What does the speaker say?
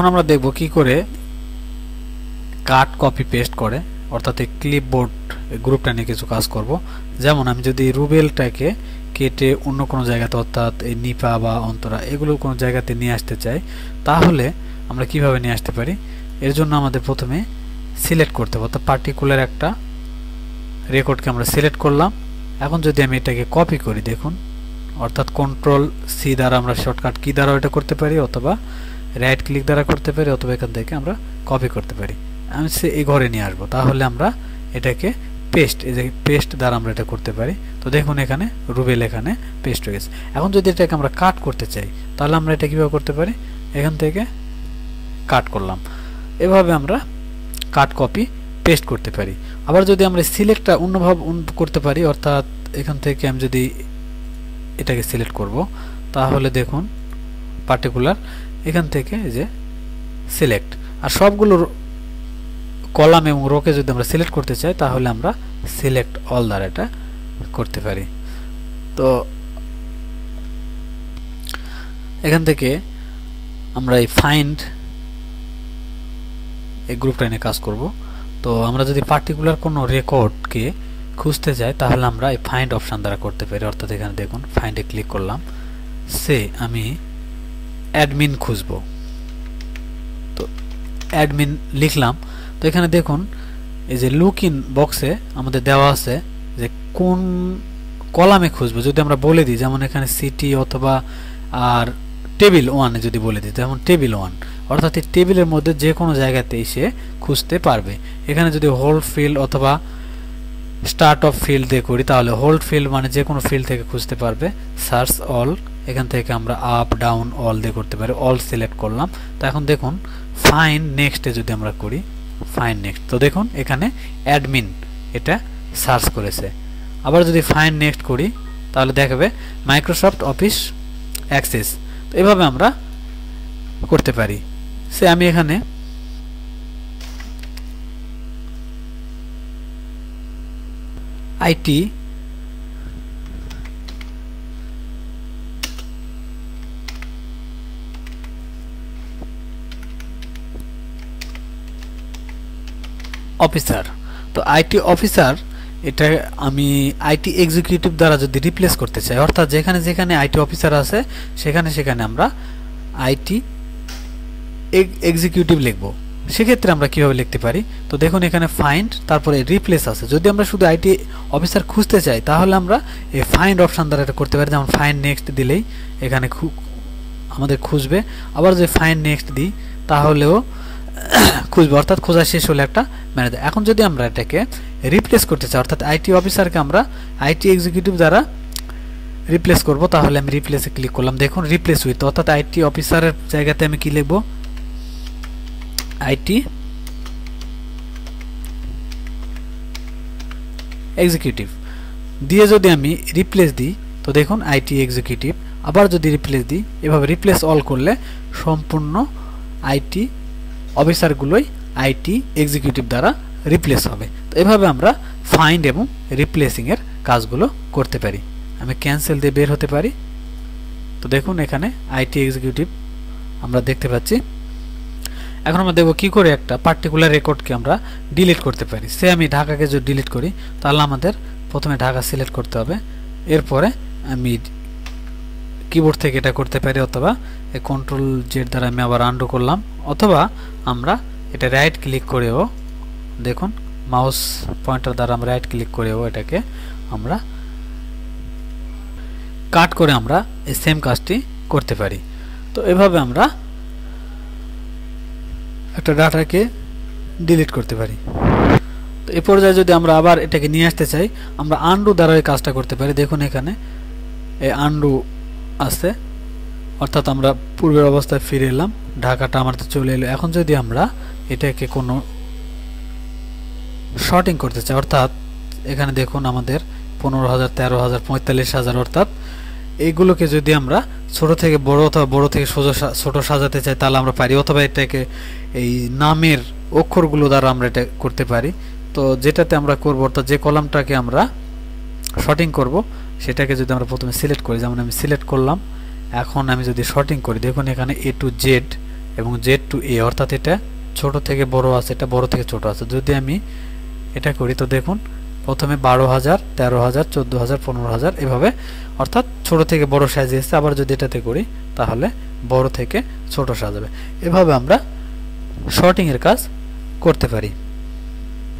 এখন আমরা দেখব কি করে কাট, কপি, পেস্ট করে, অর্থাৎ এই ক্লিপবোর্ড গ্রুপটা নিয়ে কিছু কাজ করব। যেমন আমি যদি রুবেলটাকে কেটে অন্য কোনো জায়গাতে, অর্থাৎ এই নিপা বা অন্তরা, এগুলো কোনো জায়গাতে নিয়ে আসতে চাই, তাহলে আমরা কীভাবে নিয়ে আসতে পারি? এর জন্য আমাদের প্রথমে সিলেক্ট করতে হবে, অর্থাৎ পার্টিকুলার একটা রেকর্ডকে আমরা সিলেক্ট করলাম। এখন যদি আমি এটাকে কপি করি, দেখুন, অর্থাৎ কন্ট্রোল সি দ্বারা আমরা শর্টকাট কি দ্বারা এটা করতে পারি, অথবা রাইট ক্লিক দ্বারা করতে পারি অথবা এখান থেকে আমরা কপি করতে পারি। আমি সে এই ঘরে নিয়ে আসব। তাহলে আমরা এটাকে পেস্ট এই যে পেস্ট দ্বারা আমরা এটা করতে পারি। তো দেখুন এখানে রুবেল এখানে পেস্ট হয়ে গেছে। এখন যদি এটাকে আমরা কাট করতে চাই, তাহলে আমরা এটা কীভাবে করতে পারি? এখান থেকে কাট করলাম। এভাবে আমরা কাট কপি পেস্ট করতে পারি। আবার যদি আমরা সিলেক্টটা অন্যভাবে করতে পারি, অর্থাৎ এখান থেকে আমি যদি এটাকে সিলেক্ট করব, তাহলে দেখুন পার্টিকুলার এখান থেকে যে সিলেক্ট আর সবগুলো কলাম এবং রোকে যদি আমরা সিলেক্ট করতে চাই, তাহলে আমরা সিলেক্ট অল দ্বারা এটা করতে পারি। তো এখান থেকে আমরা এই ফাইন্ড এই গ্রুপটা নিয়ে কাজ করব। তো আমরা যদি পার্টিকুলার কোনো রেকর্ডকে খুঁজতে চাই, তাহলে আমরা এই ফাইন্ড অপশান দ্বারা করতে পারি। অর্থাৎ এখানে দেখুন ফাইন্ডে ক্লিক করলাম। সে আমি অ্যাডমিন খুঁজব। তো অ্যাডমিন লিখলাম। তো এখানে দেখুন, এই যে লুক ইন বক্সে আমাদের দেওয়া আছে যে কোন কলামে খুঁজবো। যদি আমরা বলে দিই, যেমন এখানে সিটি অথবা আর টেবিল ওয়ানে যদি বলে দিই, যেমন টেবিল ওয়ান অর্থাৎ এই টেবিলের মধ্যে যে কোনো জায়গাতেই সে খুঁজতে পারবে। এখানে যদি হোল্ড ফিল্ড অথবা স্টার্ট অফ ফিল্ড দিয়ে করি, তাহলে হোল্ড ফিল্ড মানে যে কোনো ফিল্ড থেকে খুঁজতে পারবে। সার্চ অল এখান থেকে আমরা আপ ডাউন অল দিয়ে করতে পারি। অল সিলেক্ট করলাম। তো এখন দেখুন ফাইন নেক্সটে যদি আমরা করি ফাইন নেক্সট তো দেখুন এখানে অ্যাডমিন এটা সার্চ করেছে। আবার যদি ফাইন নেক্সট করি, তাহলে দেখাবে মাইক্রোসফট অফিস অ্যাক্সেস তো এভাবে আমরা করতে পারি। সে আমি এখানে আইটি অফিসার তো আইটি অফিসার এটা আমি আইটি এক্সিকিউটিভ দ্বারা যদি রিপ্লেস করতে চাই, অর্থাৎ যেখানে যেখানে আইটি অফিসার আছে, সেখানে সেখানে আমরা আইটি এক্সিকিউটিভ লিখব। সেক্ষেত্রে আমরা কীভাবে লিখতে পারি? তো দেখুন এখানে ফাইন্ড তারপরে রিপ্লেস আছে। যদি আমরা শুধু আইটি অফিসার খুঁজতে চাই, তাহলে আমরা এই ফাইন্ড অপশান দ্বারা এটা করতে পারি। যেমন ফাইন্ড নেক্সট দিলেই এখানে আমাদের খুঁজবে। আবার যদি ফাইন্ড নেক্সট দিই, তাহলেও খুঁজবে, অর্থাৎ খোঁজা শেষ হলে একটা ম্যানেজার এখন যদি আমরা এটাকে রিপ্লেস করতে চাই, অর্থাৎ আইটি অফিসারকে আমরা আইটি এক্সিকিউটিভ দ্বারা রিপ্লেস করব, তাহলে আমি রিপ্লেসে ক্লিক করলাম। দেখুন রিপ্লেস উইথ অর্থাৎ আইটি অফিসারের জায়গাতে আমি কি লিখব? আইটি এক্সিকিউটিভ দিয়ে যদি আমি রিপ্লেস দিই, তো দেখুন আইটি এক্সিকিউটিভ আবার যদি রিপ্লেস দিই, এভাবে রিপ্লেস অল করলে সম্পূর্ণ আইটি অফিসারগুলোই আইটি এক্সিকিউটিভ দ্বারা রিপ্লেস হবে। তো এভাবে আমরা ফাইন্ড এবং রিপ্লেসিংয়ের কাজগুলো করতে পারি। আমি ক্যান্সেল দিয়ে বের হতে পারি। তো দেখুন এখানে আইটি এক্সিকিউটিভ আমরা দেখতে পাচ্ছি। এখন আমরা দেখব কী করে একটা পার্টিকুলার রেকর্ডকে আমরা ডিলিট করতে পারি। সে আমি ঢাকাকে যদি ডিলিট করি, তাহলে আমাদের প্রথমে ঢাকা সিলেক্ট করতে হবে। এরপরে আমি কিবোর্ড থেকে এটা করতে পারি, অথবা এই কন্ট্রোল জেড দ্বারা আমি আবার আন্ডু করলাম, অথবা আমরা এটা রাইট ক্লিক করেও, দেখুন মাউস পয়েন্টার দ্বারা আমরা রাইট ক্লিক করেও এটাকে আমরা কাট করে আমরা এই সেম কাজটি করতে পারি। তো এভাবে আমরা একটা ডাটাকে ডিলিট করতে পারি। তো এ পর্যায়ে যদি আমরা আবার এটাকে নিয়ে আসতে চাই, আমরা আন্ডু দ্বারা এই কাজটা করতে পারি। দেখুন এখানে, এই আন্ডু আছে, অর্থাৎ আমরা পূর্বের অবস্থায় ফিরে এলাম, ঢাকাটা আমাদের চলে এলো। এখন যদি আমরা এটাকে কোনো শর্টিং করতে চাই, অর্থাৎ এখানে দেখুন আমাদের পনেরো হাজার, তেরো হাজার, পঁয়তাল্লিশ হাজার, অর্থাৎ এইগুলোকে যদি আমরা ছোট থেকে বড় অথবা বড় থেকে সোজা ছোট সাজাতে চাই, তাহলে আমরা পারি। অথবা এটাকে এই নামের অক্ষরগুলো দ্বারা আমরা এটা করতে পারি। তো যেটাতে আমরা করব, অর্থাৎ যে কলামটাকে আমরা শর্টিং করব সেটাকে যদি আমরা প্রথমে সিলেক্ট করি, যেমন আমি সিলেক্ট করলাম, এখন আমি যদি শর্টিং করি, দেখুন এখানে এ টু জেড এবং জেড টু এ অর্থাৎ এটা ছোট থেকে বড় আছে, এটা বড় থেকে ছোট আছে। যদি আমি এটা করি, তো দেখুন, প্রথমে বারো হাজার, তেরো হাজার, চোদ্দ হাজার, পনেরো হাজার, এভাবে, অর্থাৎ ছোট থেকে বড় সাইজ এসছে। আবার যদি এটাতে করি, তাহলে বড় থেকে ছোট সাজাবে। এভাবে আমরা শর্টিংয়ের কাজ করতে পারি।